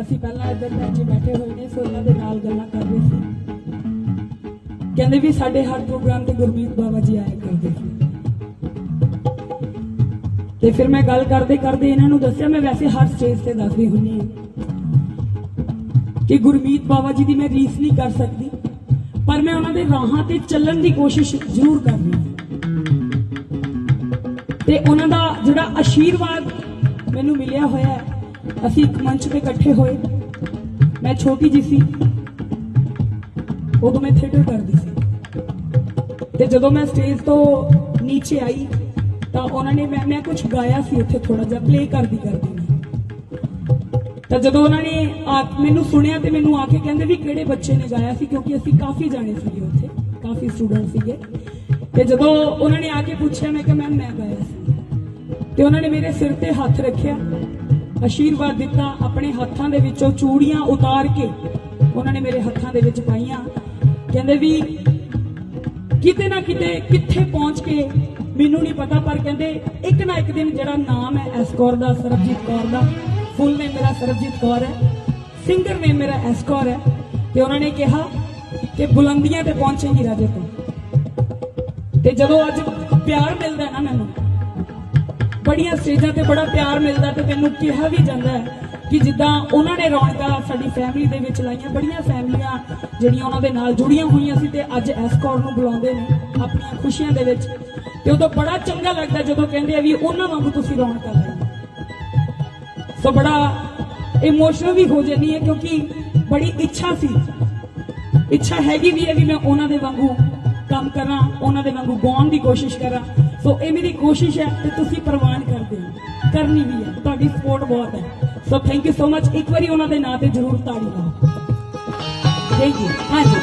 ਅਸੀਂ ਪਹਿਲਾਂ ਇੱਧਰ ਬੈਠੇ ਬੈਠੇ ਹੋਏ ਨੇ, ਸੋ ਉਹਨਾਂ ਦੇ ਨਾਲ ਗੱਲਾਂ ਕਰ ਰਹੇ ਸੀ। ਕਹਿੰਦੇ ਵੀ ਸਾਡੇ ਹਰ ਪ੍ਰੋਗਰਾਮ ਤੇ ਗੁਰਮੀਤ ਬਾਬਾ ਜੀ ਆਇਆ ਕਰਦੇ ਸੀ। ਤੇ ਫਿਰ ਮੈਂ ਗੱਲ ਕਰਦੇ ਕਰਦੇ ਇਹਨਾਂ ਨੂੰ ਦੱਸਿਆ, ਮੈਂ ਵੈਸੇ ਹਰ ਸਟੇਜ ਤੇ ਦੱਸਦੀ ਹੁੰਨੀ ਹਾਂ ਕਿ ਗੁਰਮੀਤ ਬਾਬਾ ਜੀ ਦੀ ਮੈਂ ਰੀਸ ਨਹੀਂ ਕਰ ਸਕਦੀ, ਪਰ ਮੈਂ ਉਹਨਾਂ ਦੇ ਰਾਹਾਂ ਤੇ ਚੱਲਣ ਦੀ ਕੋਸ਼ਿਸ਼ ਜ਼ਰੂਰ ਕਰਦੀ ਹਾਂ। ਤੇ ਉਹਨਾਂ ਦਾ ਜਿਹੜਾ ਆਸ਼ੀਰਵਾਦ ਮੈਨੂੰ ਮਿਲਿਆ ਹੋਇਆ ਅਸੀਂ ਇੱਕ ਮੰਚ ਤੇ ਇਕੱਠੇ ਹੋਏ। ਮੈਂ ਛੋਟੀ ਜੀ ਸੀ। ਉਦੋਂ ਮੈਂ ਥੀਏਟਰ ਕਰਦੀ ਸੀ। ਤੇ ਜਦੋਂ ਮੈਂ ਸਟੇਜ ਤੋਂ ਨੀਚੇ ਆਈ, ਤਾਂ ਉਹਨਾਂ ਨੇ ਮੈਂ ਮੈਂ ਕੁਝ ਗਾਇਆ ਸੀ ਉੱਥੇ ਥੋੜਾ ਜਿਹਾ ਪਲੇ ਕਰਦੀ ਕਰਦੀ ਮੈਂ ਤਾਂ ਜਦੋਂ ਉਹਨਾਂ ਨੇ ਆ ਮੈਨੂੰ ਸੁਣਿਆ ਤੇ ਮੈਨੂੰ ਆ ਕੇ ਕਹਿੰਦੇ ਵੀ ਕਿਹੜੇ ਬੱਚੇ ਨੇ ਗਾਇਆ ਸੀ, ਕਿਉਂਕਿ ਅਸੀਂ ਕਾਫੀ ਜਾਣੇ ਸੀਗੇ ਉੱਥੇ, ਕਾਫੀ ਸਟੂਡੈਂਟ ਸੀਗੇ। ਤੇ ਜਦੋਂ ਉਹਨਾਂ ਨੇ ਆ ਕੇ ਪੁੱਛਿਆ, ਮੈਂ ਕਿਹਾ ਮੈਮ ਮੈਂ ਗਾਇਆ ਸੀ। ਤੇ ਉਹਨਾਂ ਨੇ ਮੇਰੇ ਸਿਰ ਤੇ ਹੱਥ ਰੱਖਿਆ। ਆਸ਼ੀਰਵਾਦ ਦਿੱਤਾ ਆਪਣੇ ਹੱਥਾਂ ਦੇ ਵਿੱਚੋਂ ਚੂੜੀਆਂ ਉਤਾਰ ਕੇ ਉਹਨਾਂ ਨੇ ਮੇਰੇ ਹੱਥਾਂ ਦੇ ਵਿੱਚ ਪਾਈਆਂ। ਕਹਿੰਦੇ ਵੀ ਕਿਤੇ ਨਾ ਕਿਤੇ ਕਿੱਥੇ ਪਹੁੰਚ ਕੇ ਮੈਨੂੰ ਨਹੀਂ ਪਤਾ, ਪਰ ਕਹਿੰਦੇ ਇੱਕ ਨਾ ਇੱਕ ਦਿਨ ਜਿਹੜਾ ਨਾਮ ਹੈ ਐਸਕੌਰ ਦਾ, ਸਰਬਜੀਤ ਕੌਰ ਦਾ, ਫੁੱਲ ਨੇ ਮੇਰਾ ਸਰਬਜੀਤ ਕੌਰ ਹੈ, ਸਿੰਗਰ ਨੇ ਮੇਰਾ ਐਸਕੌਰ ਹੈ। ਤੇ ਉਹਨਾਂ ਨੇ ਕਿਹਾ ਕਿ ਬੁਲੰਦੀਆਂ ਤੇ ਪਹੁੰਚੇਗੀ ਰਾਜੇ ਤੋਂ। ਤੇ ਜਦੋਂ ਅੱਜ ਪਿਆਰ ਮਿਲਦਾ ਬੜੀਆਂ ਸਟੇਜਾਂ ਤੇ ਬੜਾ ਪਿਆਰ ਮਿਲਦਾ ਤੇ ਮੈਨੂੰ ਕਿਹਾ ਵੀ ਜਾਂਦਾ ਹੈ ਕਿ ਜਿੱਦਾਂ ਉਹਨਾਂ ਨੇ ਰੌਣਕਾਂ ਸਾਡੀ ਫੈਮਿਲੀ ਦੇ ਵਿੱਚ ਲਾਈਆਂ, ਬੜੀਆਂ ਫੈਮਲੀਆਂ ਜਿਹੜੀਆਂ ਉਹਨਾਂ ਦੇ ਨਾਲ ਜੁੜੀਆਂ ਹੋਈਆਂ ਸੀ ਤੇ ਅੱਜ ਐਸਕੌਰ ਨੂੰ ਬੁਲਾਉਂਦੇ ਨੇ ਆਪਣੀਆਂ ਖੁਸ਼ੀਆਂ ਦੇ ਵਿੱਚ। ਤੇ ਉਦੋਂ ਬੜਾ ਚੰਗਾ ਲੱਗਦਾ ਜਦੋਂ ਕਹਿੰਦੇ ਆ ਵੀ ਉਹਨਾਂ ਵਾਂਗੂ ਤੁਸੀਂ ਰੌਣਕਾਂ ਲਾਈਆਂ ਸੋ ਬੜਾ ਇਮੋਸ਼ਨਲ ਵੀ ਹੋ ਜਾਂਦੀ ਹੈ ਕਿਉਂਕਿ ਬੜੀ ਇੱਛਾ ਸੀ। ਇੱਛਾ ਹੈਗੀ ਵੀ ਹੈ ਵੀ ਮੈਂ ਉਹਨਾਂ ਦੇ ਵਾਂਗੂ ਕੰਮ ਕਰਾਂ, ਉਹਨਾਂ ਦੇ ਵਾਂਗੂ ਗਾਉਣ ਦੀ ਕੋਸ਼ਿਸ਼ ਕਰਾਂ। ਸੋ ਇਹ ਮੇਰੀ ਕੋਸ਼ਿਸ਼ ਹੈ ਕਿ ਤੁਸੀਂ ਪ੍ਰਵਾਨ ਕਰਦੇ ਹੋ। ਕਰਨੀ ਵੀ ਹੈ। ਤੁਹਾਡੀ ਸਪੋਰਟ ਬਹੁਤ ਹੈ। ਸੋ ਥੈਂਕ ਯੂ ਸੋ ਮੱਚ ਇੱਕ ਵਾਰੀ ਉਹਨਾਂ ਦੇ ਨਾਂ ਤੇ ਜ਼ਰੂਰ ਤਾੜੀ ਲਾਓ। ਥੈਂਕ ਯੂ ਹਾਂਜੀ।